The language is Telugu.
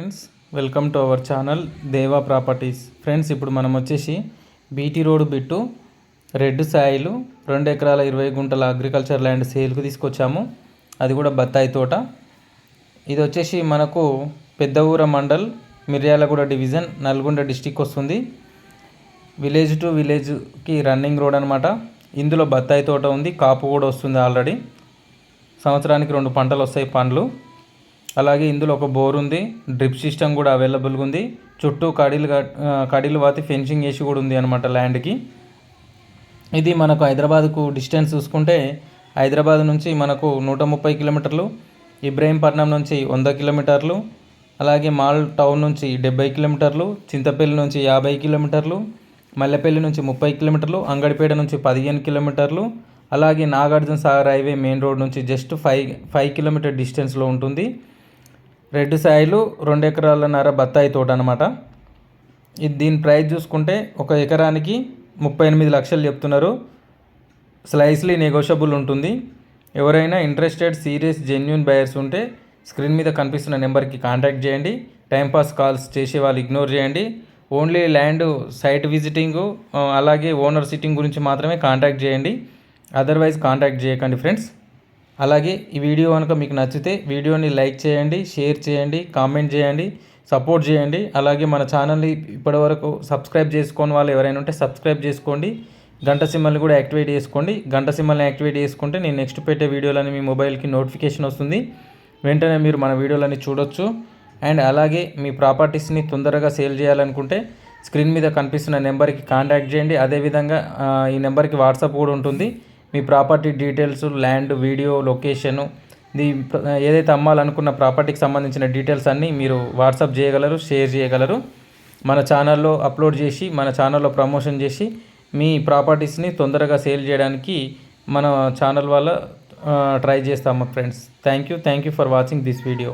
Friends welcome to our channel Deva properties friends ఇప్పుడు మనం వచ్చేసి బీటీ రోడ్ బిట్టు రెడ్ సాయిలు రెండు ఎకరాల ఇరవై గుంటల అగ్రికల్చర్ ల్యాండ్ సేల్కి తీసుకొచ్చాము. అది కూడా బత్తాయి తోట. ఇది వచ్చేసి మనకు పెద్ద ఊర మండల్ మిర్యాలగూడ డివిజన్ నల్గొండ డిస్టిక్ వస్తుంది. విలేజ్ టు విలేజ్కి రన్నింగ్ రోడ్ అనమాట ఇందులో బత్తాయి తోట ఉంది కాపు కూడా వస్తుంది ఆల్రెడీ సంవత్సరానికి రెండు పంటలు వస్తాయి పండ్లు. అలాగే ఇందులో ఒక బోర్ ఉంది. డ్రిప్ సిస్టమ్ కూడా అవైలబుల్గా ఉంది. చుట్టూ కడీలు కడీలు వాతి ఫెన్సింగ్ వేసి కూడా ఉంది అనమాట ల్యాండ్కి. ఇది మనకు హైదరాబాద్కు డిస్టెన్స్ చూసుకుంటే హైదరాబాద్ నుంచి మనకు నూట ముప్పై కిలోమీటర్లు ఇబ్రహీంపట్నం నుంచి వంద కిలోమీటర్లు అలాగే మాల్ టౌన్ నుంచి డెబ్బై కిలోమీటర్లు చింతపల్లి నుంచి యాభై కిలోమీటర్లు మల్లెపల్లి నుంచి ముప్పై కిలోమీటర్లు అంగడిపేట నుంచి పదిహేను కిలోమీటర్లు అలాగే Nagarjuna Sagar highway main road నుంచి జస్ట్ ఫైవ్ ఫైవ్ కిలోమీటర్ డిస్టెన్స్లో ఉంటుంది. రెడ్ సాయిలు రెండు ఎకరాలన్నర బత్తాయి తోట అనమాట ఇది దీని ప్రైస్ చూసుకుంటే ఒక ఎకరానికి ముప్పై ఎనిమిది లక్షలు చెప్తున్నారు. స్లైస్లీ నెగోషియబుల్ ఉంటుంది. ఎవరైనా ఇంట్రెస్టెడ్ సీరియస్ జెన్యున్ బయర్స్ ఉంటే స్క్రీన్ మీద కనిపిస్తున్న నెంబర్కి కాంటాక్ట్ చేయండి. టైంపాస్ కాల్స్ చేసే వాళ్ళు ఇగ్నోర్ చేయండి. ఓన్లీ ల్యాండ్ సైట్ విజిటింగ్ అలాగే ఓనర్ సిట్టింగ్ గురించి మాత్రమే కాంటాక్ట్ చేయండి. అదర్వైజ్ కాంటాక్ట్ చేయకండి ఫ్రెండ్స్ అలాగే ఈ వీడియో కనుక మీకు నచ్చితే వీడియోని లైక్ చేయండి షేర్ చేయండి కామెంట్ చేయండి సపోర్ట్ చేయండి. అలాగే మన ఛానల్ని ఇప్పటివరకు సబ్స్క్రైబ్ చేసుకోని వాళ్ళు ఎవరైనా ఉంటే సబ్స్క్రైబ్ చేసుకోండి. గంట సింబల్ని కూడా యాక్టివేట్ చేసుకోండి. గంట సింబల్ని యాక్టివేట్ చేసుకుంటే నేను నెక్స్ట్ పెట్టే వీడియోలని మీ మొబైల్కి నోటిఫికేషన్ వస్తుంది. వెంటనే మీరు మన వీడియోలని చూడొచ్చు. అండ్ అలాగే మీ ప్రాపర్టీస్ని తొందరగా సేల్ చేయాలనుకుంటే స్క్రీన్ మీద కనిపిస్తున్న నెంబర్కి కాంటాక్ట్ చేయండి. అదేవిధంగా ఈ నెంబర్కి వాట్సాప్ కూడా ఉంటుంది. మీ property details land video location the ఏదైతే అమ్మాలనుకున్న ప్రాపర్టీకి సంబంధించిన డీటెయిల్స్ అన్నీ మీరు వాట్సాప్ చేయగలరు షేర్ చేయగలరు. మన ఛానల్లో అప్లోడ్ చేసి మన ఛానల్లో ప్రమోషన్ చేసి మీ ప్రాపర్టీస్ని తొందరగా సేల్ చేయడానికి మన ఛానల్ వల్ల ట్రై చేస్తాము friends. Thank you. Thank you for watching this video.